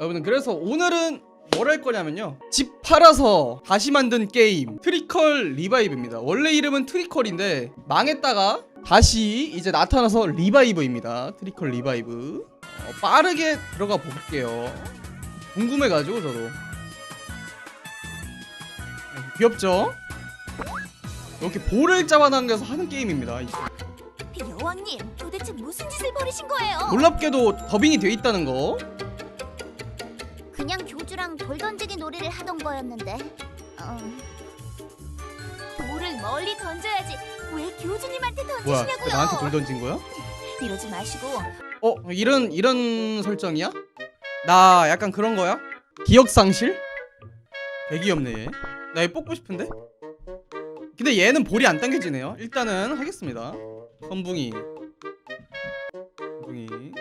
여러분 그래서 오늘은 뭘 할 거냐면요. 집 팔아서 다시 만든 게임 트리컬 리바이브입니다. 원래 이름은 트리컬인데 망했다가 다시 이제 나타나서 리바이브입니다. 트리컬 리바이브. 어, 빠르게 들어가 볼게요. 궁금해가지고 저도. 귀엽죠? 이렇게 볼을 잡아당겨서 하는 게임입니다. 여왕님, 도대체 무슨 짓을 벌이신 거예요? 놀랍게도 더빙이 돼 있다는 거 놀이를 하던 거였는데. 어... 돌을 멀리 던져야지. 왜 교주님한테 뭐야 던지시냐고요? 왜 나한테 돌 던진 거야? 이러지 마시고 어 이런 이런 설정이야? 나 약간 그런 거야? 기억 상실? 되게 귀엽네 얘. 나 얘 뽑고 싶은데? 근데 얘는 볼이 안 당겨지네요. 일단은 하겠습니다. 선붕이, 선붕이,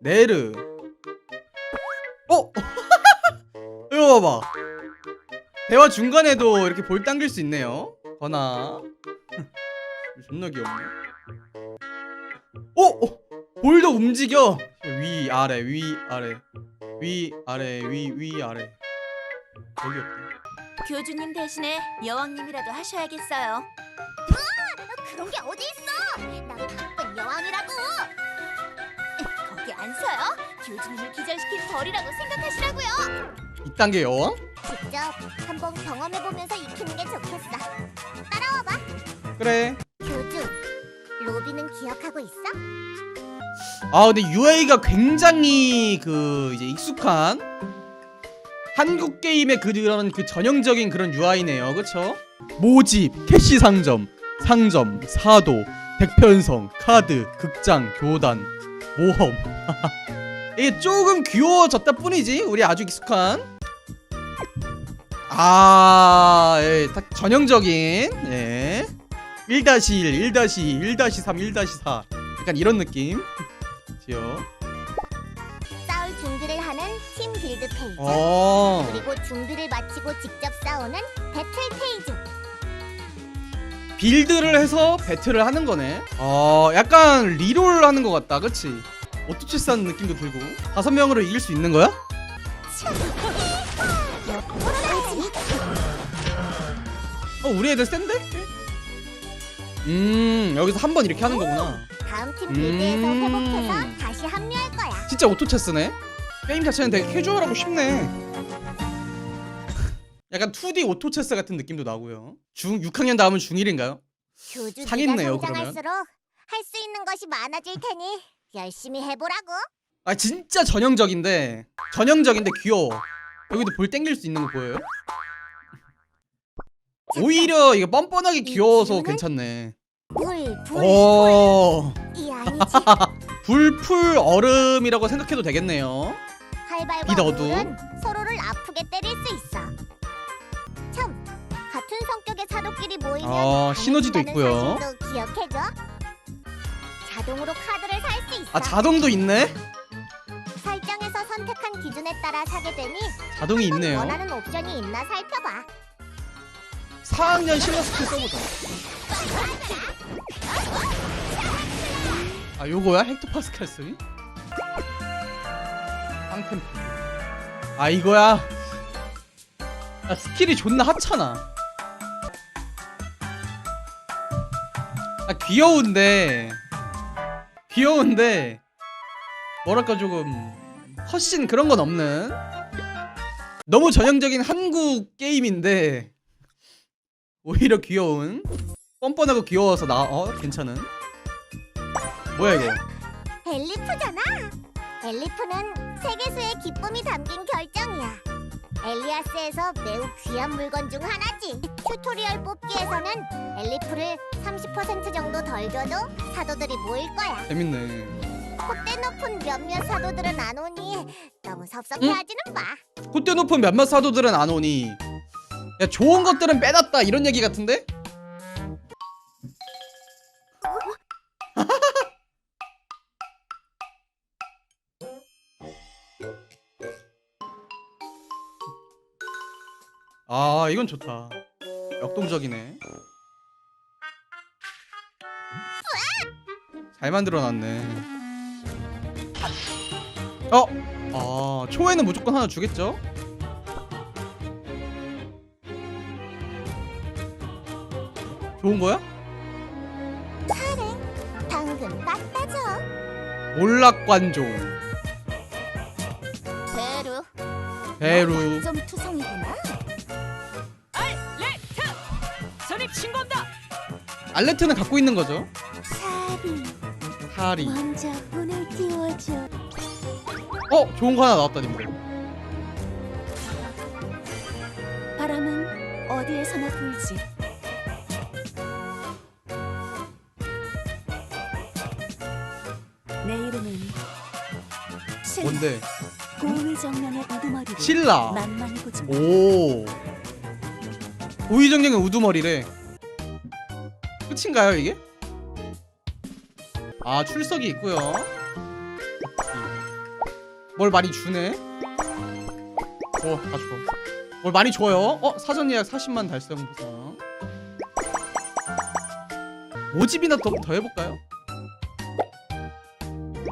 네르. 어? 이거 봐봐. 대화 중간에도 이렇게 볼 당길 수 있네요. 거나. 존나 귀엽네. 어? 어? 볼도 움직여 위 아래 위 아래 위 아래 위 위 아래 되게 귀엽다 교주님 대신에 여왕님이라도 하셔야겠어요. 그런 게 어디 있어? 나 바쁜 여왕이라고. 거기 안 서요? 교주님을 기절시킨 벌이라고 생각하시라고요. 이딴 게 여왕? 직접 한번 경험해보면서 익히는 게 좋겠어. 따라와봐. 그래 교주, 로비는 기억하고 있어? 아 근데 UA가 굉장히 그 이제 익숙한 한국 게임의 그런 그 전형적인 그런 UI네요 그쵸? 모집, 캐시 상점, 상점, 사도, 백편성, 카드, 극장, 교단, 모험 이게 조금 귀여워졌다 뿐이지 우리 아주 익숙한 아, 예, 딱 전형적인 예. 1-1, 1-2, 1-3, 1-4 약간 이런 느낌 지요 싸울 준비를 하는 팀 빌드 페이지. 어. 그리고 준비를 마치고 직접 싸우는 배틀 페이지. 빌드를 해서 배틀을 하는 거네. 어, 약간 리롤 하는 것 같다, 그치? 오토체스 하는 느낌도 들고. 다섯 명으로 이길 수 있는 거야? 어, 우리 애들 센데? 음, 여기서 한 번 이렇게 하는 거구나. 다음 팀 빌드에서 음. 회복해서 다시 합류할 거야. 진짜 오토체스네? 게임 자체는 되게 캐주얼하고 쉽네. 약간 2D 오토체스 같은 느낌도 나고요. 중 6학년 다음은 중1인가요? 교주 상했네요, 네가 성장할수록 할 수 있는 것이 많아질 테니 열심히 해보라고. 아 진짜 전형적인데 전형적인데 귀여워 여기도 볼 땡길 수 있는 거 보여요? 오히려 이게 뻔뻔하게 귀여워서? 괜찮네 불, 불, 오이 아니지. 불풀 얼음이라고 생각해도 되겠네요 활발과 빛 어두. 불은 서로를 아프게 때릴 수 있어. 참, 같은 성격의 사도끼리 모이면 아, 시너지도 있고요. 사실도 기억해줘. 자동으로 카드를 살 수 있어. 아 자동도 있네? 설정에서 선택한 기준에 따라 사게 되니 자동이 있네요 원하는 옵션이 있나 살펴봐. 4학년 실버 스킬 써보자 아 요거야? 헥토 파스칼 쓰기? 빵템 아 이거야 아 스킬이 존나 하찮아 아 귀여운데 귀여운데 뭐랄까 조금 컷신 그런 건 없는 너무 전형적인 한국 게임인데 오히려 귀여운 뻔뻔하고 귀여워서 나 어 괜찮은 뭐야 이거 엘리프잖아. 엘리프는 세계수의 기쁨이 담긴 결정이야. 엘리아스에서 매우 귀한 물건 중 하나지. 튜토리얼 뽑기에서는 엘리프를 30% 정도 덜 줘도 사도들이 모일 거야. 재밌네 콧대 높은 몇몇 사도들은 안 오니 너무 섭섭해하지는 마. 콧대 높은 몇몇 사도들은 안 오니 야 좋은 것들은 빼놨다 이런 얘기 같은데? 아 이건 좋다 역동적이네 잘 만들어놨네 어? 아 초에는 무조건 하나 주겠죠? 좋은 거야? 당근. 몰락관종 배루. 배루 좀 투성이구나. 신고한다 알레트는 갖고 있는 거죠 사리. 하리 띄워줘. 어 좋은 거 하나 나왔다 님들 바람은 어디에서나 불지. 내 이름은 신. 뭔데 고위 정령의 우두머리를 신라 만만히 보지 마. 오 고위정령의 우두머리래 끝인가요 이게? 아 출석이 있고요 뭘 많이 주네 어다 줘. 뭘 많이 줘요 어 사전 예약 40만 달성 보상 모집이나 더, 더 해볼까요?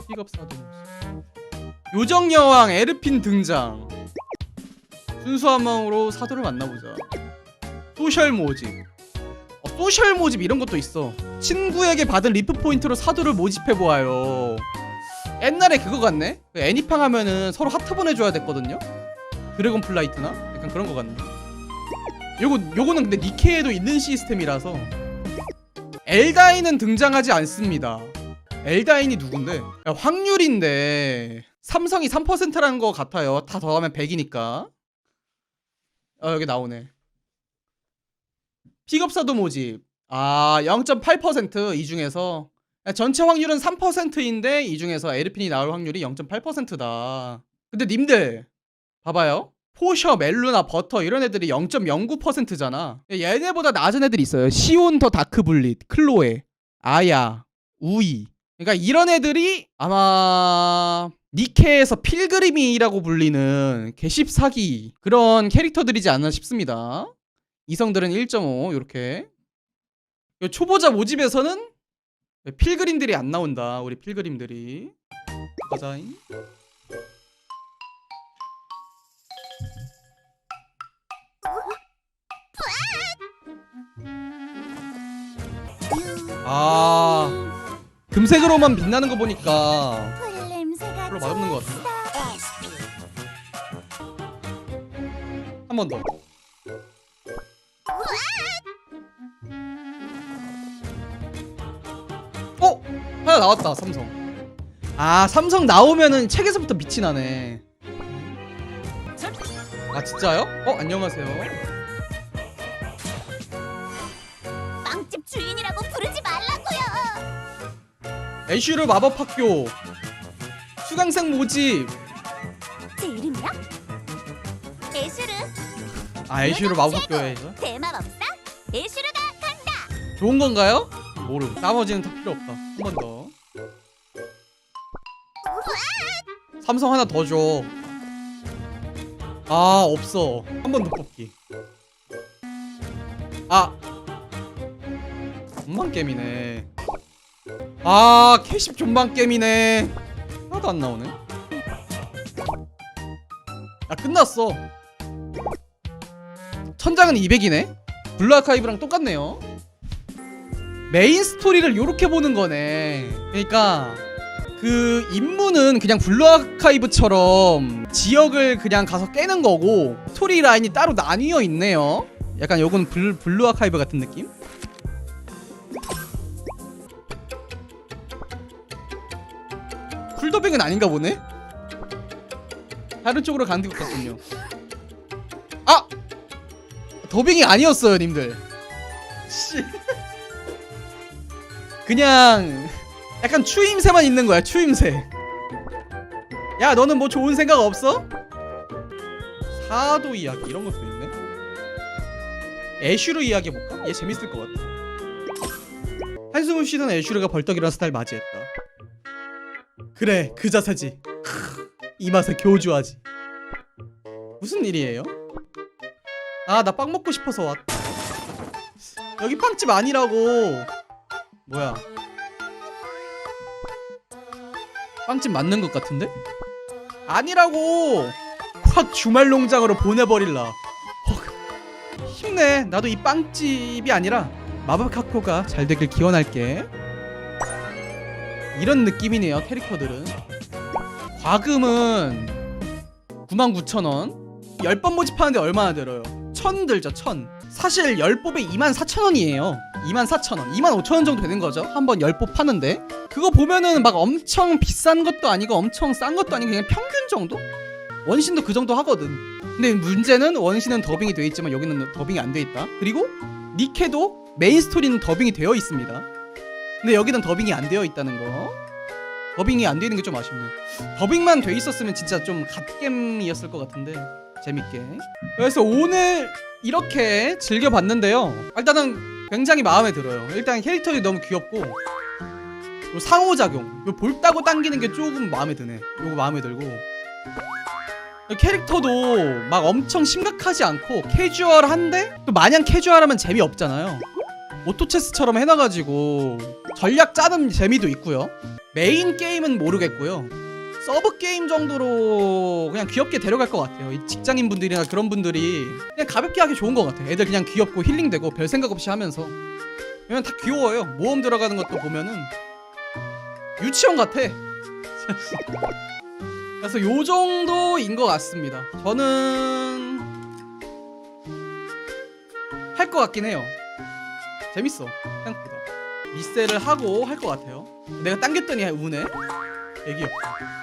픽업 사도 요정여왕 에르핀 등장 순수한 마음으로 사도를 만나보자. 소셜 모집. 어, 소셜 모집 이런 것도 있어. 친구에게 받은 리프 포인트로 사도를 모집해 보아요. 옛날에 그거 같네. 그 애니팡 하면은 서로 하트 보내줘야 됐거든요. 드래곤 플라이트나 약간 그런 거 같네. 요거 요거는 근데 니케에도 있는 시스템이라서 엘다인은 등장하지 않습니다. 엘다인이 누군데? 야, 확률인데 삼성이 3%라는 거 같아요. 다 더하면 100이니까. 어 여기 나오네. 픽업사도 모집. 아, 0.8%이 중에서 야, 전체 확률은 3%인데 이 중에서 에르핀이 나올 확률이 0.8%다. 근데 님들 봐봐요. 포셔, 멜루나 버터 이런 애들이 0.09%잖아. 얘네보다 낮은 애들이 있어요. 시온 더 다크 블릿, 클로에, 아야, 우이. 그러니까 이런 애들이 아마 니케에서 필그림이라고 불리는 개십 사기 그런 캐릭터들이지 않나 싶습니다. 이성들은 1.5 이렇게 초보자 모집에서는 필그림들이 안 나온다. 우리 필그림들이 가자잉. 아 금색으로만 빛나는 거 보니까 별로 맛없는 것 같아. 한 번 더. 하나 나왔다 삼성. 아 삼성 나오면은 책에서부터 빛이 나네. 아 진짜요? 어 안녕하세요. 빵집 주인이라고 부르지 말라고요. 애쉬르 마법학교 수강생 모집. 제 이름이야? 에슈르 아 애쉬르 마법학교에? 대마법사 에슈르가 간다. 좋은 건가요? 모름. 나머지는 다 필요 없다. 한 번 더. 삼성 하나 더 줘. 아 없어. 한 번 더 뽑기. 아. 존망 게임이네. 아 캐십 존망 게임이네. 하나도 안 나오네. 아 끝났어. 천장은 200이네. 블루 아카이브랑 똑같네요. 메인 스토리를 요렇게 보는 거네. 그러니까 그 임무는 그냥 블루 아카이브처럼 지역을 그냥 가서 깨는 거고 스토리 라인이 따로 나뉘어 있네요. 약간 요건 블, 블루 아카이브 같은 느낌? 풀더빙은 아닌가 보네. 다른 쪽으로 가는 것 같군요. 아! 더빙이 아니었어요, 님들. 씨. 그냥 약간 추임새만 있는 거야 추임새 야 너는 뭐 좋은 생각 없어? 사도 이야기 이런 것도 있네 애슈르 이야기 해볼까? 얘 재밌을 것 같아 한숨을 쉬던 애슈르가 벌떡 일어나서 날 맞이했다 그래 그 자세지 크, 이 맛에 교주하지 무슨 일이에요? 아 나 빵 먹고 싶어서 왔 여기 빵집 아니라고 뭐야? 빵집 맞는 것 같은데? 아니라고! 확 주말 농장으로 보내버릴라. 헉, 힘내. 나도 이 빵집이 아니라 마법 카코가 잘 되길 기원할게. 이런 느낌이네요 캐릭터들은. 과금은 99,000원. 10번 모집하는데 얼마나 들어요? 천 들죠 천 사실 10뽑에 24,000원이에요. 24,000원 25,000원 정도 되는 거죠. 한 번 10뽑 파는데. 그거 보면은 막 엄청 비싼 것도 아니고 엄청 싼 것도 아니고 그냥 평균 정도? 원신도 그 정도 하거든. 근데 문제는 원신은 더빙이 돼 있지만 여기는 더빙이 안돼 있다. 그리고 니케도 메인 스토리는 더빙이 되어 있습니다. 근데 여기는 더빙이 안 되어 있다는 거. 더빙이 안 되는 게 좀 아쉽네. 더빙만 돼 있었으면 진짜 좀 갓겜이었을 것 같은데 재밌게. 그래서 오늘 이렇게 즐겨봤는데요. 일단은 굉장히 마음에 들어요. 일단 캐릭터들이 너무 귀엽고 상호작용 볼따고 당기는 게 조금 마음에 드네. 이거 마음에 들고. 캐릭터도 막 엄청 심각하지 않고 캐주얼한데 또 마냥 캐주얼하면 재미없잖아요. 오토체스처럼 해놔가지고 전략 짜는 재미도 있고요. 메인 게임은 모르겠고요 서브 게임 정도로 그냥 귀엽게 데려갈 것 같아요. 이 직장인 분들이나 그런 분들이 그냥 가볍게 하기 좋은 것 같아요. 애들 그냥 귀엽고 힐링되고 별 생각 없이 하면서 왜냐면 다 귀여워요. 모험 들어가는 것도 보면은 유치원 같아. 그래서 요 정도인 것 같습니다. 저는 할 것 같긴 해요. 재밌어 생각보다 미세를 하고 할 것 같아요. 내가 당겼더니 우네. 애기 없다.